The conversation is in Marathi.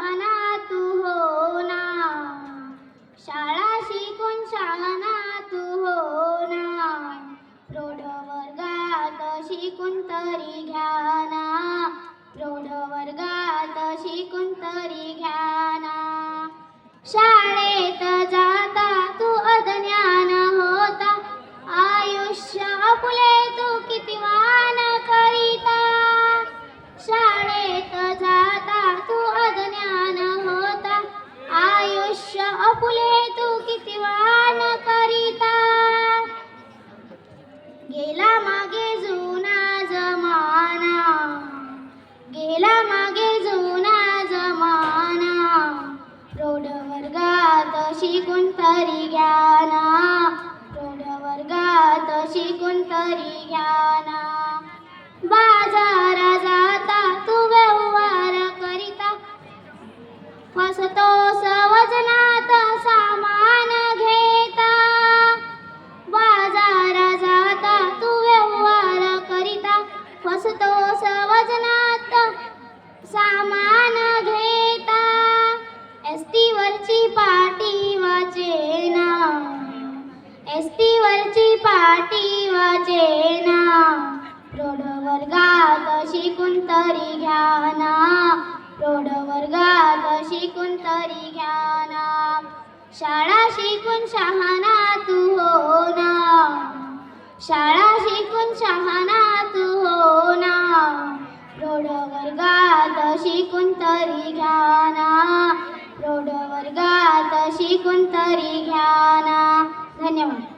शहाणा तू हो ना. शाळा शिकून शहाणा तू हो ना. प्रौढ वर्गात शिकून तरी घ्या ना. प्रौढ वर्गात शिकून तरी घ्या गेला मागे जुना जमाना. गेला मागे जुना जमाना. रोड वर्गात शिकून तरी घ्या ना वर्गात शिकून तरी घ्या वरची पाटी वाचेना एसटी वरची पाटी वाचेना प्रौढ वर्गात शिकून तरी घ्या ना. प्रौढ वर्गात शिकून तरी घ्या ना. शाळा शिकून शहाणा तू हो ना. शाळा शिकून शहाणा तू हो ना. प्रौढ वर्गात शिकून तरी घ्या शिकून तरी घ्या ना. धन्यवाद.